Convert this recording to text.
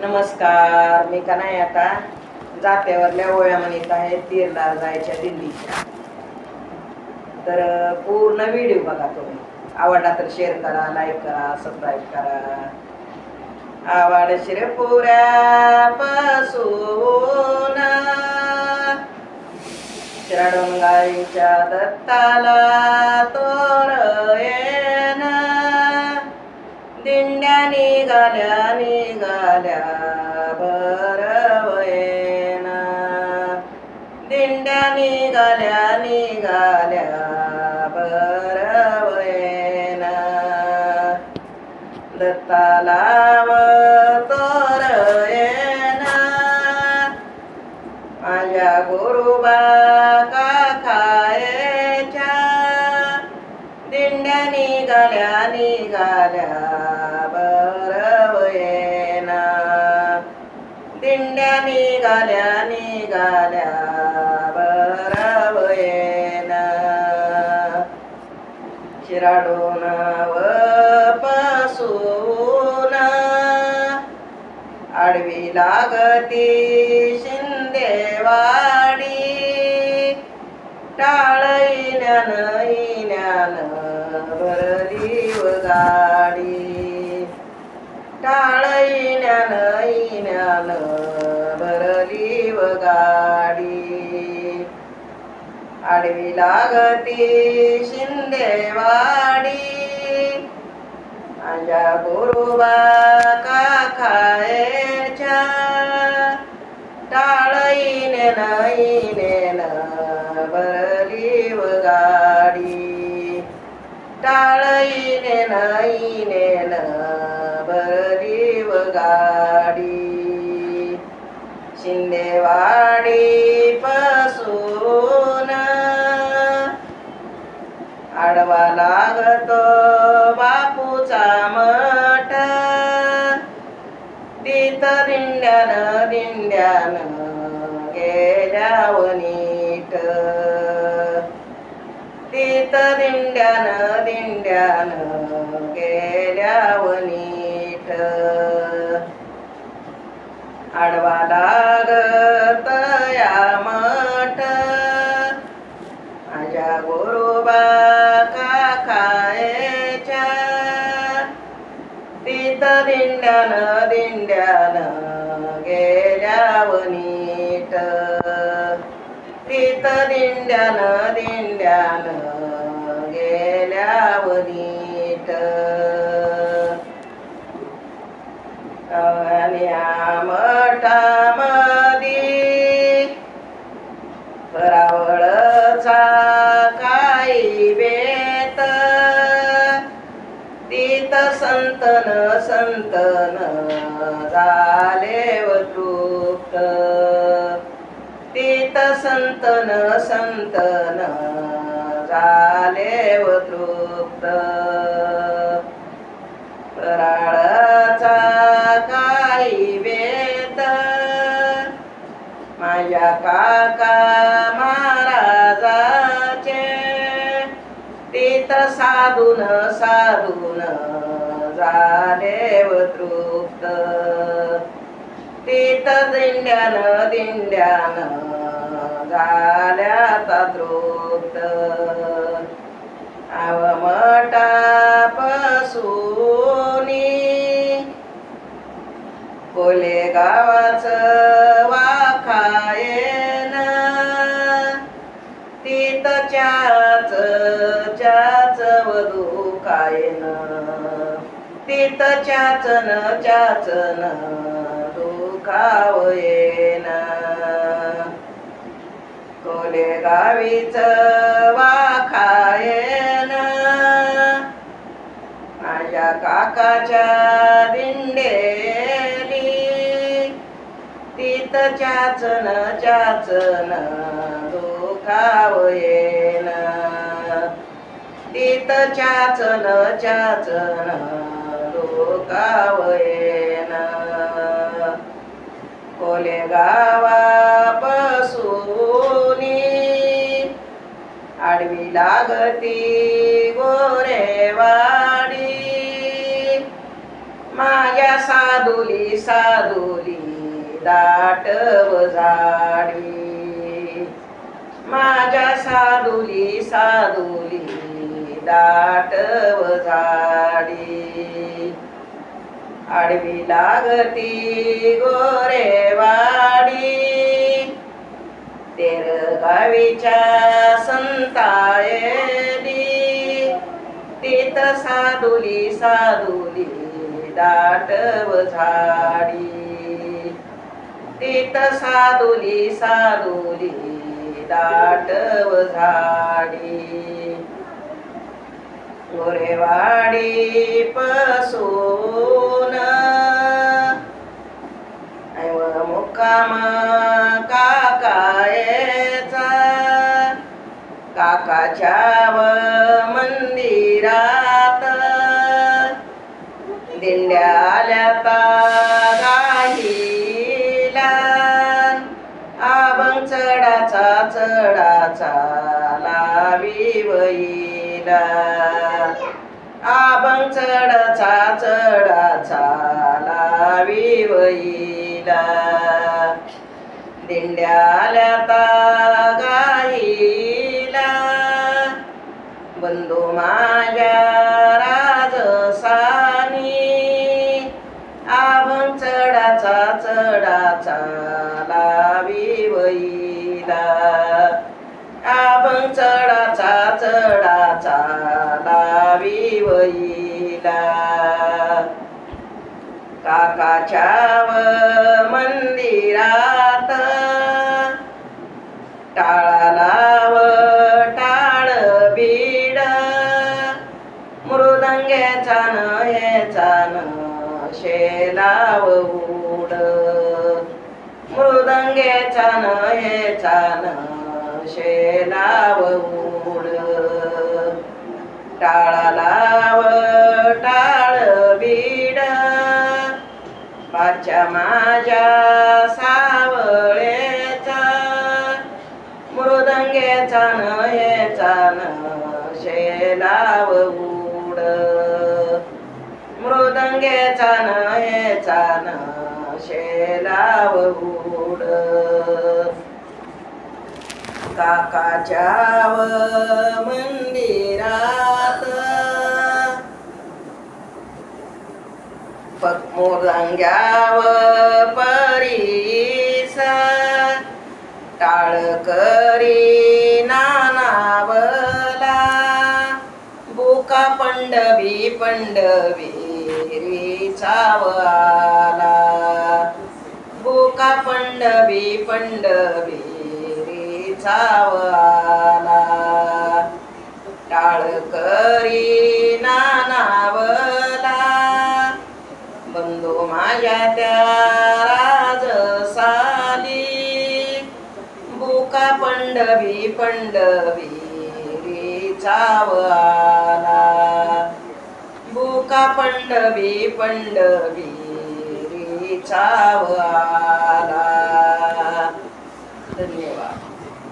नमस्कार मी का नाही आता? जात्यावरल्या ओळ्या म्हणत आहे तीरला जायच्या दिल्लीच्या. तर पूर्ण व्हिडिओ बघा तुम्ही. आवडला तर शेअर करा लाईक करा सबस्क्राईब करा. आवड शिरपुऱ्या पासून शरणून दत्ताला तो दिंड्या निघाल्या निघाल्या भरवयेन. दिंड्या निघाल्या निघाल्या भरवयेन. दत्ताला तोरयेन माझ्या गुरुबा का खायच्या दिंड्या निघाल्या निघाल्या निघाल्या निघाल्या शिराडून व पासून आडवी लागती शिंदेवाडी. टाळ ज्ञान ज्ञान भरली गा आडवी लागती शिंदेवाडी माझ्या गुरुबा का खायच्या टाळईने नाईने भरली व गाडी टाळईने नाईने भरली व गाडी शिंदेवाडी आडवा लागतो बापूचा मठ. तीत दिंड्यान दिंड्यान गेल्याव नीट तीत दिंड्यान दिंड्यान गेल्याव नीट आडवा लाग दिंड्यान दिंड्यान गेल्याव नीट तीत दिंड्यान दिंड्यान गेल्याव नीट संतन संतन झाले तृप्त. तीत संतन संतन झाले तृप्त. फराळाचा काही वेत माझ्या काका महाराजाचे. तीत साधून साधू झाले व तृप्त. तीत दिंड्यान दिंड्यान झाल्याचा तृप्त. आव कोले चित चाचन चाचन दुखावयेन. कोले गावीच वाखायेन. माझ्या काकाच्या दिंडेली तीत चाचन चाचन दुखावयेन. तीत चाचन चाचन कावयेन कोले गावापासूनी आडवी लागती गोरेवाडी माझ्या साधुली साधुली दाट झाडी माझ्या साधुली साधुली दाटव झाडी आडवी लागती गोरेवाडी तेर गावीच्या संतायली तीत साधुली साधुली दाटव झाडी. तीत साधुली साधुली दाटव झाडी. गोरेवाडी पसू मुक्काम काकायचा. काकाच्या व मंदिरात. दिंड्या आल्या गाईला आबंग चढाचा चढाचा लावी वईला आबंग चढाचा चढाचा लावी वईला दिंड्या आल्या ता गाईला बंधू माझ्या राजसानी आभन चढाचा चढाचा लावी वईला आभं चढाचा चढाचा लावी वईला काकाच्या व मंदिरात. टाळाला व टाळ बीड. मृदंग्याचा न याचा न शेलाव उड मृदंग्याचा न याचा न शेलाव उड टाळाला व टाळ पाच्या माझ्या सावळेचा मृदंगेचा न न शेलाव उड. मृदंगेचा न न शेलाव उड. काकाच्या व मंदिरात मोरंग्याव परीस टाळ करी नानावला बुका पंडवी पंडवी चावला बुका पंडवी पंडवी चावला टाळ करी माझ्या त्या राजसाली बुका पंडवी पंडवी आला. चावला बुका पंडवी पंडवी रे चावला धन्यवाद.